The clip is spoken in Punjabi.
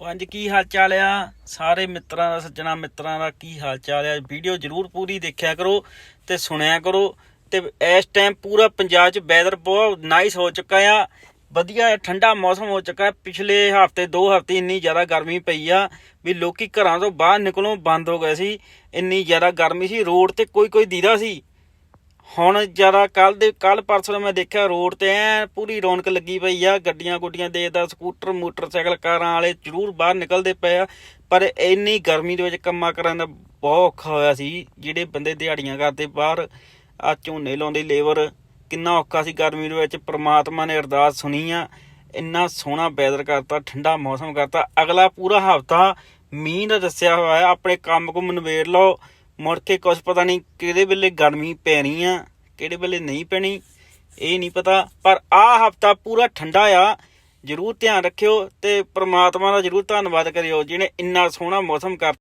ਪੰਜ ਕੀ ਹਾਲ ਚਾਲ ਆ? ਸਾਰੇ ਮਿੱਤਰਾਂ ਦਾ, ਸੱਜਣਾ ਮਿੱਤਰਾਂ ਦਾ ਕੀ ਹਾਲ ਚਾਲ ਆ? ਵੀਡੀਓ ਜਰੂਰ ਪੂਰੀ ਦੇਖਿਆ ਕਰੋ ਤੇ ਸੁਣਿਆ ਕਰੋ ਤੇ ਇਸ ਟਾਈਮ ਪੂਰਾ ਪੰਜਾਬ 'ਚ ਵੈਦਰ ਬਹੁਤ ਨਾਈਸ ਹੋ ਚੁੱਕਾ ਆ। ਵਧੀਆ ਠੰਡਾ ਮੌਸਮ ਹੋ ਚੁੱਕਾ ਪਿਛਲੇ ਹਫ਼ਤੇ, ਦੋ ਹਫ਼ਤੇ ਇੰਨੀ ਜ਼ਿਆਦਾ ਗਰਮੀ ਪਈ ਆ ਵੀ ਲੋਕੀ ਘਰਾਂ ਤੋਂ ਬਾਹਰ ਨਿਕਲਣੋਂ ਬੰਦ ਹੋ ਗਏ ਸੀ। ਇੰਨੀ ਜ਼ਿਆਦਾ ਗਰਮੀ ਸੀ, ਰੋਡ ਤੇ ਕੋਈ ਕੋਈ ਦੀਦਾ ਸੀ। ਹੁਣ ਜ਼ਿਆਦਾ ਕੱਲ ਦੇ ਕੱਲ ਪਰਸੋਂ ਮੈਂ ਦੇਖਿਆ ਰੋਡ ਤੇ ਐ ਪੂਰੀ ਰੌਣਕ ਲੱਗੀ ਪਈ ਆ, ਗੱਡੀਆਂ ਗੁੱਡੀਆਂ ਦੇਖਦਾ ਸਕੂਟਰ, ਮੋਟਰਸਾਈਕਲ, ਕਾਰਾਂ ਵਾਲੇ ਜ਼ਰੂਰ ਬਾਹਰ ਨਿਕਲਦੇ ਪਏ ਆ, ਪਰ ਇੰਨੀ ਗਰਮੀ ਦੇ ਵਿੱਚ ਕੰਮਾਂ ਕਰਨ ਦਾ ਬਹੁਤ ਔਖਾ ਹੋਇਆ ਸੀ, ਜਿਹੜੇ ਬੰਦੇ ਦਿਹਾੜੀਆਂ ਕਰਦੇ ਬਾਹਰ ਆ ਝੋਨੇ ਲਾਉਂਦੇ ਲੇਬਰ, ਕਿੰਨਾ ਔਖਾ ਸੀ ਗਰਮੀ ਦੇ ਵਿੱਚ, ਪ੍ਰਮਾਤਮਾ ਨੇ ਅਰਦਾਸ ਸੁਣੀ ਆ, ਇੰਨਾ ਸੋਹਣਾ ਵੈਦਰ ਕਰਤਾ, ਠੰਡਾ ਮੌਸਮ ਕਰਤਾ, ਅਗਲਾ ਪੂਰਾ ਹਫਤਾ ਮੀਂਹ ਦਾ ਦੱਸਿਆ ਹੋਇਆ ਆਪਣੇ ਕੰਮ ਕੁਮ ਨਵੇੜ ਲਓ ਮੁੜ ਕੇ ਕੁਝ ਪਤਾ ਨਹੀਂ ਕਿਹਦੇ ਵੇਲੇ ਗਰਮੀ ਪੈਣੀ ਆ, ਕਿਹੜੇ ਵੇਲੇ ਨਹੀਂ ਪੈਣੀ, ਇਹ ਨਹੀਂ ਪਤਾ। ਪਰ ਆਹ ਹਫਤਾ ਪੂਰਾ ਠੰਡਾ ਆ, ਜਰੂਰ ਧਿਆਨ ਰੱਖਿਓ ਤੇ ਪ੍ਰਮਾਤਮਾ ਦਾ ਜਰੂਰ ਧੰਨਵਾਦ ਕਰਿਓ, ਜਿਹਨੇ ਇੰਨਾ ਸੋਹਣਾ ਮੌਸਮ ਕਰ